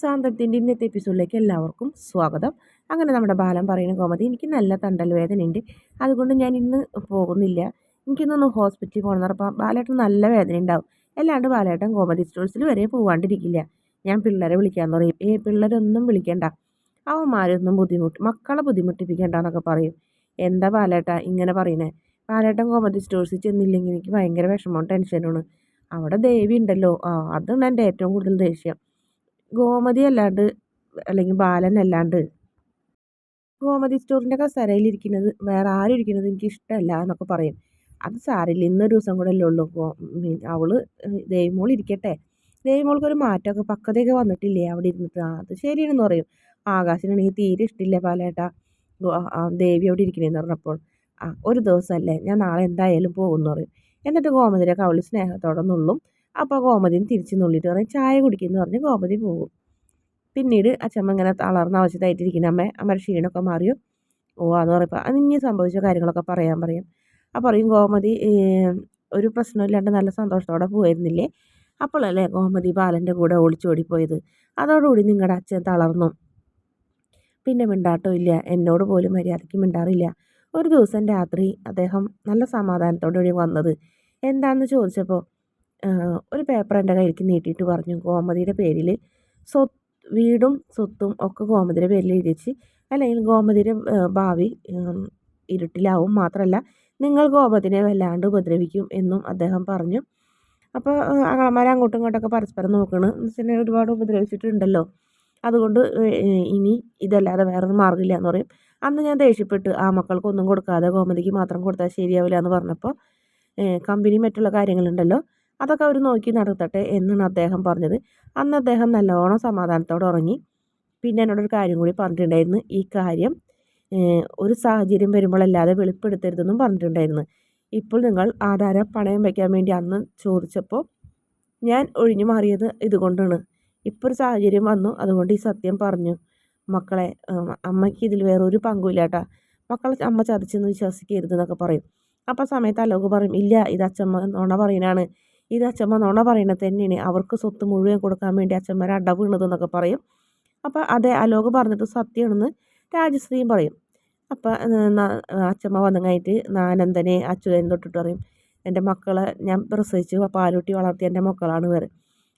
സാന്തത്തിന്റെ ഇന്നത്തെ എപ്പിസോഡിലേക്ക് എല്ലാവർക്കും സ്വാഗതം. അങ്ങനെ നമ്മുടെ ബാലൻ പറയുന്ന കോമതി എനിക്ക് നല്ല തണ്ടൽ വേദന ഉണ്ട് അതുകൊണ്ട് ഞാൻ ഇന്ന് പോകുന്നില്ല. എനിക്കിന്നൊന്ന് ഹോസ്പിറ്റലിൽ പോകണം പറഞ്ഞപ്പോൾ ബാലേട്ടൻ നല്ല വേദന ഉണ്ടാവും അല്ലാണ്ട് ബാലേട്ടൻ കോമഡി സ്റ്റോഴ്സിൽ വരെ പോകാണ്ടിരിക്കില്ല ഞാൻ പിള്ളേരെ വിളിക്കാൻ പറയും. ഏ പിള്ളേരൊന്നും വിളിക്കണ്ട. അവന്മാരൊന്നും ബുദ്ധിമുട്ട് മക്കളെ ബുദ്ധിമുട്ടിപ്പിക്കണ്ട എന്നൊക്കെ പറയും. എന്താ ബാലേട്ട ഇങ്ങനെ പറയുന്നത് ബാലേട്ടൻ കോമഡി സ്റ്റോഴ്സിൽ ചെന്നില്ലെങ്കിൽ എനിക്ക് ഭയങ്കര വിഷമവും ടെൻഷനുമാണ് അവിടെ ദേവി ഉണ്ടല്ലോ. ആ അതാണ് എന്റെ ഏറ്റവും കൂടുതൽ ദേഷ്യം. ഗോമതി അല്ലാണ്ട് അല്ലെങ്കിൽ ബാലൻ അല്ലാണ്ട് ഗോമതി സ്റ്റോറിന്റെ കസേരയിലിരിക്കുന്നത് വേറെ ആരും ഇരിക്കുന്നത് എനിക്ക് ഇഷ്ടമല്ല എന്നൊക്കെ പറയും. അത് സാരില്ല ഇന്നൊരു ദിവസം കൂടെ അല്ലേ ഉള്ളൂ അവൾ ദേവിമോൾ ഇരിക്കട്ടെ. ദേവിമോൾക്ക് ഒരു മാറ്റമൊക്കെ പക്വതയൊക്കെ വന്നിട്ടില്ലേ അവിടെ ഇരുന്നിട്ട്? ആ അത് ശരിയാണെന്ന് പറയും. ആകാശനാണെങ്കിൽ തീരെ ഇഷ്ടമില്ല പാലേട്ടാ. ദേവി അവിടെ ഇരിക്കണേന്ന് പറഞ്ഞപ്പോൾ. ആ ഒരു ദിവസമല്ലേ ഞാൻ നാളെ എന്തായാലും പോകുമെന്ന് പറയും. എന്നിട്ട് ഗോമതിയുടെ കവളി സ്നേഹത്തോടെ നുള്ളും അപ്പോൾ ഗോമതിയും തിരിച്ച് നുള്ളിയിട്ട് പറയും ചായ കുടിക്കുന്നു പറഞ്ഞ് ഗോമതി പോകും. പിന്നീട് അച്ഛമ്മ ഇങ്ങനെ തളർന്ന അവശതായിട്ടിരിക്കുന്ന. അമ്മ അമ്മയുടെ ക്ഷീണമൊക്കെ മാറിയോ? ഓ അത് പറയപ്പോൾ അത് ഇനി സംഭവിച്ച കാര്യങ്ങളൊക്കെ പറയാൻ പറയും. അപ്പോൾ പറയും ഗോമതി ഒരു പ്രശ്നമില്ലാണ്ട് നല്ല സന്തോഷത്തോടെ പോയിരുന്നില്ലേ? അപ്പോഴല്ലേ ഗോമതി ബാലന്റെ കൂടെ ഒളിച്ചോടിപ്പോയത്. അതോടുകൂടി നിങ്ങളുടെ അച്ഛൻ തളർന്നു. പിന്നെ മിണ്ടാട്ടോ ഇല്ല. എന്നോട് പോലും മര്യാദയ്ക്ക് മിണ്ടാറില്ല. ഒരു ദിവസം രാത്രി അദ്ദേഹം നല്ല സമാധാനത്തോടുകൂടി വന്നത്. എന്താണെന്ന് ചോദിച്ചപ്പോൾ ഒരു പേപ്പർ എന്റെ കയ്യിലേക്ക് നീട്ടിയിട്ട് പറഞ്ഞു. ഗോമതിയുടെ പേരിൽ സ്വ വീടും സ്വത്തും ഒക്കെ ഗോമതിയുടെ പേരിൽ എഴുതിച്ച് അല്ലെങ്കിൽ ഗോമതിയുടെ ഭാവി ഇരുട്ടിലാവും മാത്രമല്ല നിങ്ങൾ ഗോമതിനെ വല്ലാണ്ട് ഉപദ്രവിക്കും എന്നും അദ്ദേഹം പറഞ്ഞു. അപ്പോൾ അങ്ങളമാരെ അങ്ങോട്ടും ഇങ്ങോട്ടൊക്കെ പരസ്പരം നോക്കണം. എന്നെ ഒരുപാട് ഉപദ്രവിച്ചിട്ടുണ്ടല്ലോ. അതുകൊണ്ട് ഇനി ഇതല്ലാതെ വേറൊരു മാർഗമില്ല എന്ന് പറയും. അന്ന് ഞാൻ ദേഷ്യപ്പെട്ട് ആ മക്കൾക്കൊന്നും കൊടുക്കാതെ ഗോമതിക്ക് മാത്രം കൊടുത്താൽ ശരിയാവില്ല എന്ന് പറഞ്ഞപ്പോൾ കമ്പനി മറ്റുള്ള കാര്യങ്ങളുണ്ടല്ലോ. അതൊക്കെ അവർ നോക്കി നടത്തട്ടെ എന്നാണ് അദ്ദേഹം പറഞ്ഞത്. അന്ന് അദ്ദേഹം നല്ലോണം സമാധാനത്തോടെ ഉറങ്ങി. പിന്നെ എന്നോടൊരു കാര്യം കൂടി പറഞ്ഞിട്ടുണ്ടായിരുന്നു. ഈ കാര്യം ഒരു സാഹചര്യം വരുമ്പോഴല്ലാതെ വെളിപ്പെടുത്തരുതെന്നും പറഞ്ഞിട്ടുണ്ടായിരുന്നു. ഇപ്പോൾ നിങ്ങൾ ആധാരം പണയം വയ്ക്കാൻ വേണ്ടി അന്ന് ചോദിച്ചപ്പോൾ ഞാൻ ഒഴിഞ്ഞു മാറിയത് ഇതുകൊണ്ടാണ്. ഇപ്പോൾ ഒരു സാഹചര്യം വന്നു. അതുകൊണ്ട് ഈ സത്യം പറഞ്ഞു. മക്കളെ അമ്മയ്ക്ക് ഇതിൽ വേറൊരു പങ്കുമില്ലാട്ടാ മക്കളെ അമ്മ ചതിച്ചെന്ന് വിശ്വസിക്കരുതെന്നൊക്കെ പറയും. അപ്പോൾ സമയത്ത് അലോക് പറയും ഇല്ല ഇത് അച്ഛമ്മ നോണ പറയുന്നതാണ്. ഇത് അച്ഛമ്മ നുണ പറയണത് തന്നെയാണ്. അവർക്ക് സ്വത്ത് മുഴുവൻ കൊടുക്കാൻ വേണ്ടി അച്ഛന്മാരെ അട വീണതെന്നൊക്കെ പറയും. അപ്പോൾ അതെ അലോക് പറഞ്ഞിട്ട് സത്യമാണെന്ന് രാജശ്രീയും പറയും. അപ്പം അച്ഛമ്മ വന്നു കഴിഞ്ഞിട്ട് നാനന്ദനെ അച്യുതനെ തൊട്ടിട്ട് പറയും എന്റെ മക്കളെ ഞാൻ പ്രസവിച്ച് പാലൂട്ടി വളർത്തിയ എന്റെ മക്കളാണ് വേറെ.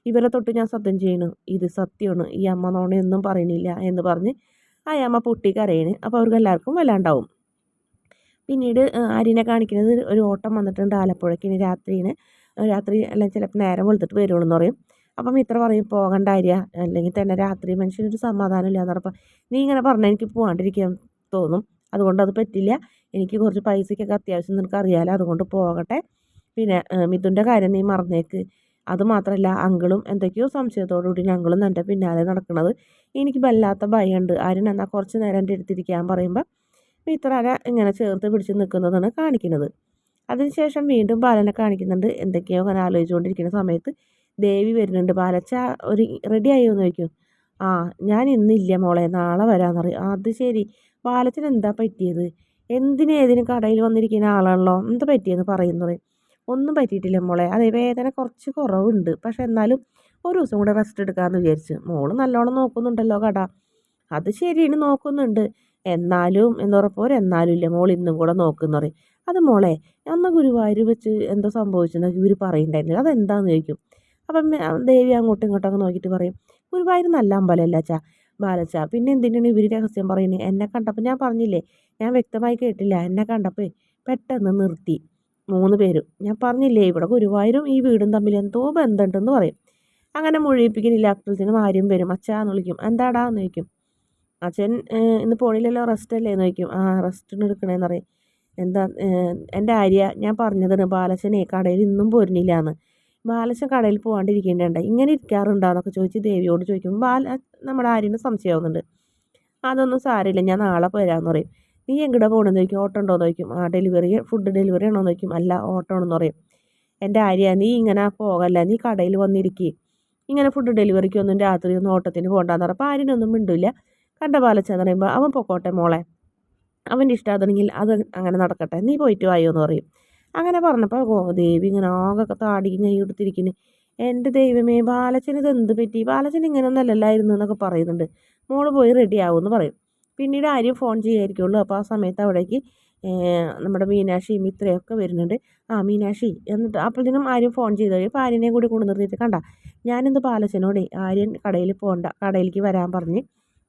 ഇവരെ തൊട്ട് ഞാൻ സത്യം ചെയ്യണു. ഇത് സത്യമാണ്. ഈ അമ്മ നോണയൊന്നും പറയണില്ല എന്ന് പറഞ്ഞ് ആ അമ്മ പൊട്ടി കരയണ്. അപ്പോൾ അവർക്ക് എല്ലാവർക്കും വല്ലാണ്ടാവും. പിന്നീട് ആര്യനെ കാണിക്കുന്നത് ഒരു ഓട്ടം വന്നിട്ടുണ്ട് ആലപ്പുഴയ്ക്ക് രാത്രിന് രാത്രി അല്ലെങ്കിൽ ചിലപ്പോൾ നേരം വെളുത്തിട്ട് വരുള്ളൂ എന്ന് പറയും. അപ്പം ഇത്ര പറയും പോകണ്ട ആര്യ. അല്ലെങ്കിൽ തന്നെ രാത്രി മനുഷ്യനൊരു സമാധാനം ഇല്ലാന്ന് പറഞ്ഞപ്പോൾ നീ ഇങ്ങനെ പറഞ്ഞാൽ എനിക്ക് പോകാണ്ടിരിക്കാൻ തോന്നും. അതുകൊണ്ട് അത് പറ്റില്ല. എനിക്ക് കുറച്ച് പൈസയ്ക്കൊക്കെ അത്യാവശ്യം നിനക്ക് അറിയാലോ അതുകൊണ്ട് പോകട്ടെ. പിന്നെ മിഥുന്റെ കാര്യം നീ മറന്നേക്ക്. അത് മാത്രമല്ല അങ്കിളും എന്തൊക്കെയോ സംശയത്തോടുകൂടി ഞങ്ങളും എന്റെ പിന്നാലെ നടക്കുന്നത് എനിക്ക് വല്ലാത്ത ഭയമുണ്ട്. ആരും എന്നാൽ കുറച്ച് നേരം എന്റെ അടുത്തിരിക്കാൻ പറയുമ്പോൾ ഇത്ര ഇങ്ങനെ ചേർത്ത് പിടിച്ച് നിൽക്കുന്നതാണ് കാണിക്കുന്നത്. അതിനുശേഷം വീണ്ടും ബാലനെ കാണിക്കുന്നുണ്ട്. എന്തൊക്കെയോ അങ്ങനെ ആലോചിച്ചുകൊണ്ടിരിക്കുന്ന സമയത്ത് ദേവി വരുന്നുണ്ട്. ബാലച്ച ഒരു റെഡി ആയോ എന്ന് ചോദിക്കും. ആ ഞാൻ ഇന്നില്ല മോളെ. നാളെ വരാമെന്ന് പറയും. അത് ശരി. ബാലച്ചൻ എന്താ പറ്റിയത്? എന്തിനും ഏതിനും കടയിൽ വന്നിരിക്കുന്ന ആളാണല്ലോ. എന്താ പറ്റിയെന്ന് പറയുന്നത് ഒന്നും പറ്റിയിട്ടില്ല മോളെ. അതെ വേദന കുറച്ച് കുറവുണ്ട്. പക്ഷെ എന്നാലും ഒരു ദിവസം കൂടെ റെസ്റ്റ് എടുക്കാമെന്ന് വിചാരിച്ചു. മോൾ നല്ലോണം നോക്കുന്നുണ്ടല്ലോ കട. അത് ശരിയാണ് നോക്കുന്നുണ്ട്. എന്നാലും എന്ന് പറഞ്ഞപ്പോൾ എന്നാലും ഇല്ല. മോൾ ഇന്നും കൂടെ നോക്കുന്നു പറയും. അത് മോളെ അന്ന് ഗുരുവായൂർ വെച്ച് എന്തോ സംഭവിച്ചെന്നൊക്കെ ഇവർ പറയുന്നുണ്ടായിരുന്നില്ല അതെന്താണെന്ന് ചോദിക്കും? അപ്പം ദേവി അങ്ങോട്ടും ഇങ്ങോട്ടൊക്കെ നോക്കിയിട്ട് പറയും ഗുരുവായൂർ നല്ല അമ്പലമല്ല അച്ഛാ ബാലച്ച? പിന്നെ എന്തിനാണ് ഇവർ രഹസ്യം പറയുന്നത് എന്നെ കണ്ടപ്പോൾ ഞാൻ പറഞ്ഞില്ലേ ഞാൻ വ്യക്തമായി കേട്ടില്ല. എന്നെ കണ്ടപ്പോൾ പെട്ടെന്ന് നിർത്തി മൂന്ന് പേരും. ഞാൻ പറഞ്ഞില്ലേ ഇവിടെ ഗുരുവായൂരും ഈ വീടും തമ്മിൽ എന്തോ ബന്ധമുണ്ടെന്ന് പറയും. അങ്ങനെ മുഴിപ്പിക്കുന്നില്ല അപ്പോഴത്തേനും ആരും വരും. അച്ഛാന്ന് വിളിക്കും. എന്താടാന്ന് ചോദിക്കും. അച്ഛൻ ഇന്ന് പോണില്ലല്ലോ റെസ്റ്റ് അല്ലേ എന്ന് ചോദിക്കും. ആ റെസ്റ്റിന് എടുക്കണേന്ന് പറയും. എന്താ എന്റെ ആര്യ ഞാൻ പറഞ്ഞതാണ് ബാലച്ചനെ കടയിൽ ഇന്നും പോരുന്നില്ല എന്ന് ബാലച്ചൻ കടയിൽ പോകാണ്ടിരിക്കേണ്ടണ്ട ഇങ്ങനെ ഇരിക്കാറുണ്ടോയെന്നൊക്കെ ചോദിച്ച് ദേവിയോട് ചോദിക്കുമ്പോൾ ബാല നമ്മുടെ ആര്യന് സംശയമാവുന്നുണ്ട്. അതൊന്നും സാരമില്ല ഞാൻ നാളെ പോരാന്ന് പറയും. നീ എങ്ങടെ പോകണമെന്ന് ചോദിക്കും. ഓട്ടോ ഉണ്ടോയെന്ന് ചോദിക്കും. ആ ഡെലിവറി ഫുഡ് ഡെലിവറി ആണോ എന്ന് ചോദിക്കും. അല്ല ഓട്ടോ ആണെന്ന് പറയും. എന്റെ ആര്യ നീ ഇങ്ങനെ പോകല്ല. നീ കടയിൽ വന്നിരിക്കുക ഇങ്ങനെ ഫുഡ് ഡെലിവറിക്ക് ഒന്നും രാത്രി ഒന്നും ഓട്ടത്തിന് പോകണ്ടെന്ന് അപ്പോൾ ആര്യനൊന്നും മിണ്ടില്ല. കണ്ട ബാലച്ചെന്ന് പറയുമ്പോൾ അവൻ പൊക്കോട്ടെ മോളെ. അവന്റെ ഇഷ്ടമാണെങ്കിൽ അത് അങ്ങനെ നടക്കട്ടെ നീ പോയിട്ട് വായോ എന്ന് പറയും. അങ്ങനെ പറഞ്ഞപ്പോൾ ഗോദേവി ഇങ്ങനെ ആകെ താടി കൈ കൊടുത്തിരിക്കുന്നു എന്റെ ദൈവമേ ബാലച്ചന് ഇത് എന്ത് പറ്റി? ബാലച്ചൻ ഇങ്ങനെയൊന്നും അല്ലല്ലായിരുന്നു എന്നൊക്കെ പറയുന്നുണ്ട്. മോൾ പോയി റെഡി ആവുമെന്ന് പറയും. പിന്നീട് ആരും ഫോൺ ചെയ്യായിരിക്കുള്ളൂ. അപ്പോൾ ആ സമയത്ത് അവിടേക്ക് നമ്മുടെ മീനാക്ഷി മിത്രയൊക്കെ വരുന്നുണ്ട്. ആ മീനാക്ഷി എന്നിട്ട് അപ്പോഴത്തേനും ആരും ഫോൺ ചെയ്ത്. കഴിയും ആര്യനെയും കൂടി കൊണ്ടു നിർത്തിയിട്ട് കണ്ട. ഞാനിന്ന് ബാലച്ചനോടെ ആര്യൻ കടയിൽ പോകണ്ട കടയിലേക്ക് വരാൻ പറഞ്ഞ്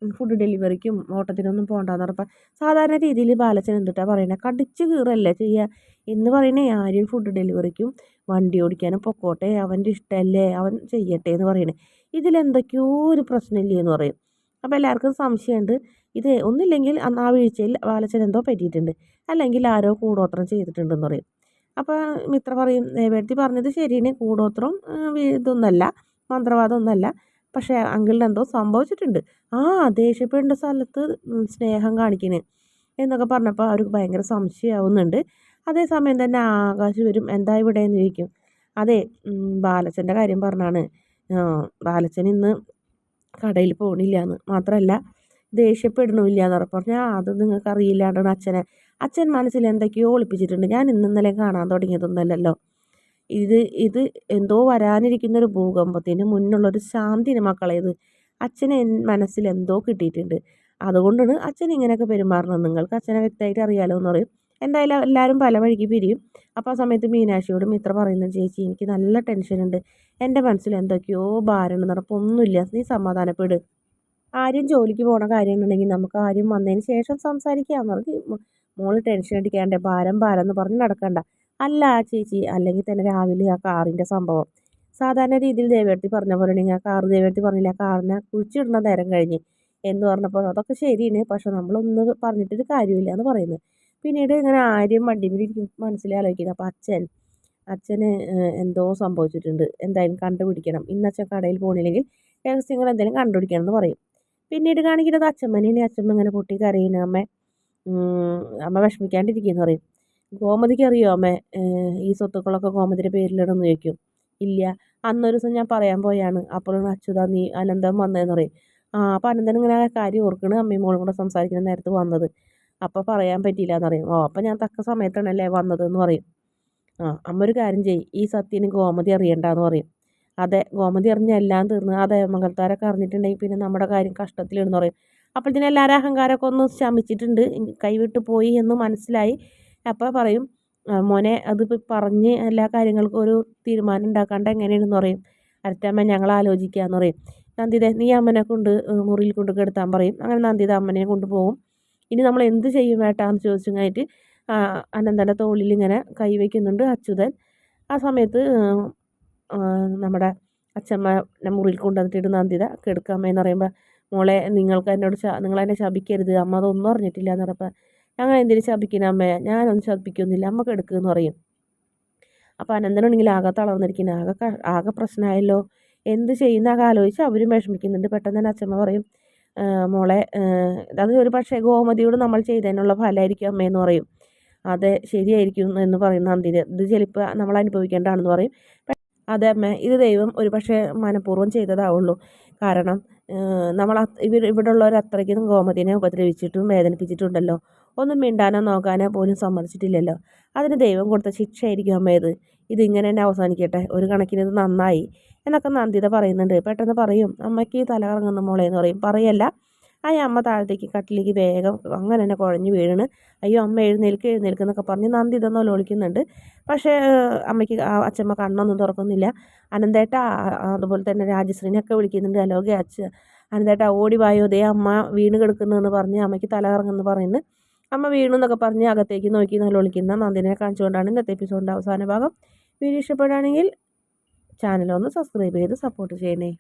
ഫുഡ് ഡെലിവറിക്കും ഓട്ടത്തിനൊന്നും പോകണ്ടെന്ന് പറഞ്ഞപ്പോൾ സാധാരണ രീതിയിൽ ബാലച്ചൻ എന്തിട്ടാ പറയുന്നത് കടിച്ചു കീറല്ലേ ചെയ്യുക എന്ന് പറയുന്നത് ആര്യൻ ഫുഡ് ഡെലിവറിക്കും വണ്ടി ഓടിക്കാനും പൊക്കോട്ടെ അവന്റെ ഇഷ്ടമല്ലേ അവൻ ചെയ്യട്ടെ എന്ന് പറയണേ. ഇതിലെന്തൊക്കെയോ ഒരു പ്രശ്നമില്ലേ എന്ന് പറയും. അപ്പോൾ എല്ലാവർക്കും സംശയമുണ്ട്. ഇത് ഒന്നില്ലെങ്കിൽ അന്ന് ആ വീഴ്ചയിൽ ബാലച്ചൻ എന്തോ പറ്റിയിട്ടുണ്ട്. അല്ലെങ്കിൽ ആരോ കൂടോത്രം ചെയ്തിട്ടുണ്ടെന്ന് പറയും. അപ്പോൾ മിത്ര പറയും ദേവേട്ടി പറഞ്ഞത് ശരിയാണ് കൂടോത്രം ഇതൊന്നല്ല മന്ത്രവാദമൊന്നുമല്ല പക്ഷേ അങ്കിളിന് എന്തോ സംഭവിച്ചിട്ടുണ്ട്. ആ ദേഷ്യപ്പെടേണ്ട സ്ഥലത്ത് സ്നേഹം കാണിക്കണേ എന്നൊക്കെ പറഞ്ഞപ്പോൾ അവർക്ക് ഭയങ്കര സംശയമാവുന്നുണ്ട് അതേസമയം തന്നെ ആകാശ് വരും എന്താ ഇവിടെ എന്ന് ചോദിക്കും. അതെ ബാലച്ചന്റെ കാര്യം പറഞ്ഞാണ്. ബാലച്ചൻ ഇന്ന് കടയിൽ പോകണില്ല എന്ന് മാത്രമല്ല ദേഷ്യപ്പെടണമില്ല എന്ന് പറഞ്ഞാൽ അത് നിങ്ങൾക്ക് അറിയില്ലാണ്ടാണ് അച്ഛനെ. അച്ഛൻ മനസ്സിൽ എന്തൊക്കെയോ ഒളിപ്പിച്ചിട്ടുണ്ട്. ഞാൻ ഇന്നലെ കാണാൻ തുടങ്ങിയതൊന്നുമല്ലല്ലോ. ഇത് ഇത് എന്തോ വരാനിരിക്കുന്ന ഒരു ഭൂകമ്പത്തിന് മുന്നുള്ളൊരു ശാന്തിന് മക്കളെ ഇത് അച്ഛന് മനസ്സിൽ എന്തോ കിട്ടിയിട്ടുണ്ട്. അതുകൊണ്ടാണ് അച്ഛൻ ഇങ്ങനെയൊക്കെ പെരുമാറുന്നത്. നിങ്ങൾക്ക് അച്ഛനെ വ്യക്തമായിട്ട് അറിയാലോ എന്ന് പറയും. എന്തായാലും എല്ലാവരും പല വഴിക്ക് പിരിയും. അപ്പോൾ ആ സമയത്ത് മീനാക്ഷിയോട് മിത്ര പറയുന്ന ചേച്ചി എനിക്ക് നല്ല ടെൻഷനുണ്ട് എന്റെ മനസ്സിൽ എന്തൊക്കെയോ ഭാരം നടപ്പം ഒന്നുമില്ല നീ സമാധാനപ്പെട്. ആരും ജോലിക്ക് പോണ കാര്യമുണ്ടെങ്കിൽ നമുക്ക് ആരും വന്നതിന് ശേഷം സംസാരിക്കാമെന്ന് പറഞ്ഞ് മോൾ ടെൻഷൻ അടിക്കാണ്ട് ഭാരം ഭാരം എന്ന് പറഞ്ഞ് നടക്കണ്ട. അല്ല ചേച്ചി അല്ലെങ്കിൽ തന്നെ രാവിലെ ആ കാറിന്റെ സംഭവം. സാധാരണ രീതിയിൽ ദേവേട്ടി പറഞ്ഞ പോലെ ഉണ്ടെങ്കിൽ ആ കാർ ദേവേട്ടി പറഞ്ഞില്ല ആ കാറിനെ കുഴിച്ചിടുന്ന നേരം കഴിഞ്ഞ് എന്ന് പറഞ്ഞപ്പോൾ അതൊക്കെ ശരിയാണ് പക്ഷെ നമ്മളൊന്ന് പറഞ്ഞിട്ടൊരു കാര്യമില്ല എന്ന് പറയുന്നത്. പിന്നീട് ഇങ്ങനെ ആര്യം വണ്ടിയിൽ മനസ്സിലാലോചിക്കുന്നത് അപ്പോൾ അച്ഛൻ അച്ഛന് എന്തോ സംഭവിച്ചിട്ടുണ്ട്. എന്തായാലും കണ്ടുപിടിക്കണം. ഇന്ന് അച്ഛൻ കടയിൽ പോകണില്ലെങ്കിൽ രഹസ്യങ്ങൾ എന്തെങ്കിലും കണ്ടുപിടിക്കണം എന്ന് പറയും. പിന്നീട് കാണിക്കുന്നത് അച്ഛമ്മനെ അച്ഛമ്മ ഇങ്ങനെ പൊട്ടി കരയുന്ന. അമ്മ അമ്മ വിഷമിക്കാണ്ടിരിക്കുന്നു പറയും. ഗോമതിക്ക് അറിയോ? അമ്മേ ഈ സ്വത്തുക്കളൊക്കെ ഗോമതിയുടെ പേരിലാണെന്ന് ചോദിക്കും. ഇല്ല അന്നൊരു ദിവസം ഞാൻ പറയാൻ പോയാണ്. അപ്പോഴാണ് അച്യുത നീ അനന്തം വന്നതെന്ന് പറയും. ആ അപ്പോൾ അനന്തൻ ഇങ്ങനെ കാര്യം ഓർക്കണ് അമ്മയും മോളും കൂടെ സംസാരിക്കുന്ന നേരത്ത് വന്നത്. അപ്പോൾ പറയാൻ പറ്റിയില്ല എന്ന് പറയും. ഓ അപ്പോൾ ഞാൻ തക്ക സമയത്താണല്ലേ വന്നത് എന്ന് പറയും. ആ അമ്മ ഒരു കാര്യം ചെയ്യും. ഈ സത്യന് ഗോമതി അറിയണ്ടെന്ന് പറയും. അതെ ഗോമതി അറിഞ്ഞ എല്ലാം തീർന്ന് അതെ മംഗൾത്താരൊക്കെ അറിഞ്ഞിട്ടുണ്ടെങ്കിൽ പിന്നെ നമ്മുടെ കാര്യം കഷ്ടത്തിലിടുന്ന് പറയും. അപ്പോഴത്തേനും എല്ലാവരും അഹങ്കാരമൊക്കെ ഒന്ന് ശമിച്ചിട്ടുണ്ട്. കൈവിട്ട് പോയി എന്ന് മനസ്സിലായി. അപ്പോൾ പറയും മോനെ അതിപ്പോൾ പറഞ്ഞ് എല്ലാ കാര്യങ്ങൾക്കും ഒരു തീരുമാനം ഉണ്ടാക്കാണ്ട് എങ്ങനെയാണെന്ന് പറയും. അടുത്തമ്മ ഞങ്ങൾ ആലോചിക്കാമെന്ന് പറയും. നന്ദിത നീ അമ്മനെ കൊണ്ട് മുറിയിൽ കൊണ്ട് കിടത്താൻ പറയും. അങ്ങനെ നന്ദിത അമ്മനെ കൊണ്ടുപോകും ഇനി നമ്മൾ എന്ത് ചെയ്യും വേട്ടാന്ന് ചോദിച്ചു കഴിഞ്ഞിട്ട് അനന്തന്റെ തോളിൽ ഇങ്ങനെ കൈ വയ്ക്കുന്നുണ്ട് അച്യുതൻ. ആ സമയത്ത് നമ്മുടെ അച്ഛമ്മ മുറിയിൽ കൊണ്ടുവന്നിട്ട് നന്ദിത കിടക്കാമെന്ന് പറയുമ്പോൾ മോളെ നിങ്ങൾക്ക് എന്നോട് നിങ്ങൾ എന്നെ ശപിക്കരുത്. അമ്മ അതൊന്നും അറിഞ്ഞിട്ടില്ല എന്ന് ഞങ്ങൾ എന്തിനു ശപിക്കുന്ന അമ്മയെ ഞാനൊന്നും ശപിക്കൊന്നുമില്ല അമ്മ എടുക്കുമെന്ന് പറയും. അപ്പോൾ അനന്തനാണെങ്കിൽ ആകെ തളർന്നിരിക്കുന്നത് ആകെ ആകെ പ്രശ്നമായല്ലോ. എന്ത് ചെയ്യുന്ന? ആലോചിച്ച് അവരും വിഷമിക്കുന്നുണ്ട്. പെട്ടെന്ന് തന്നെ അച്ഛമ്മ പറയും മോളെ അത് ഒരു പക്ഷേ ഗോമതിയോട് നമ്മൾ ചെയ്തതിനുള്ള ഫലമായിരിക്കും അമ്മയെന്ന് പറയും. അതെ ശരിയായിരിക്കും എന്ന് പറയുന്ന അന്തിന് ഇത് ചിലപ്പോൾ നമ്മൾ അനുഭവിക്കേണ്ടതാണെന്ന് പറയും. അതെ അമ്മ ഇത് ദൈവം ഒരു പക്ഷേ മനഃപൂർവം ചെയ്തതാവുള്ളൂ. കാരണം നമ്മൾ ഇവിടെ ഉള്ളവർ അത്രയ്ക്കും ഗോമതിനെ ഉപദ്രവിച്ചിട്ടും വേദനിപ്പിച്ചിട്ടുണ്ടല്ലോ. ഒന്നും മിണ്ടാനോ നോക്കാനോ പോലും സമ്മതിച്ചിട്ടില്ലല്ലോ. അതിന് ദൈവം കൊടുത്ത ശിക്ഷയായിരിക്കും അമ്മയത് ഇതിങ്ങനെ തന്നെ അവസാനിക്കട്ടെ. ഒരു കണക്കിന് ഇത് നന്നായി. എന്നൊക്കെ നന്ദിത പറയുന്നുണ്ട്. പെട്ടെന്ന് പറയും അമ്മയ്ക്ക് തല കറങ്ങുന്ന മോളെ എന്ന് പറയും. പറയല്ല. ആ അമ്മ താഴത്തേക്ക് കട്ടിലേക്ക് വേഗം അങ്ങനെ തന്നെ കുഴഞ്ഞു വീഴണ് അയ്യോ അമ്മ എഴുന്നേൽക്ക് എഴുന്നേൽക്ക് എന്നൊക്കെ പറഞ്ഞ് നന്ദി എന്നോലെ ലോളിക്കുന്നുണ്ട് പക്ഷേ അമ്മയ്ക്ക് അച്ഛമ്മ കണ്ണൊന്നും തുറക്കുന്നില്ല. അനന്തേട്ട അതുപോലെ തന്നെ രാജശ്രീനെയൊക്കെ വിളിക്കുന്നുണ്ട്. അലോകെ അച്ഛ. അനന്തേട്ട ഓടി വായോ. ദേ അമ്മ വീണ് കിടക്കുന്നതെന്ന് പറഞ്ഞ് അമ്മയ്ക്ക് തല കറങ്ങുന്നു പറയുന്നു. അമ്മ വീണു എന്നൊക്കെ പറഞ്ഞ് അകത്തേക്ക് നോക്കി നല്ല വിളിക്കുന്ന നന്ദിനെ കാണിച്ചുകൊണ്ടാണ് ഇന്നത്തെ എപ്പിസോഡിന്റെ അവസാന ഭാഗം. വീഡിയോ ഇഷ്ടപ്പെടുകയാണെങ്കിൽ ചാനലൊന്ന് സബ്സ്ക്രൈബ് ചെയ്ത് സപ്പോർട്ട് ചെയ്യണേ.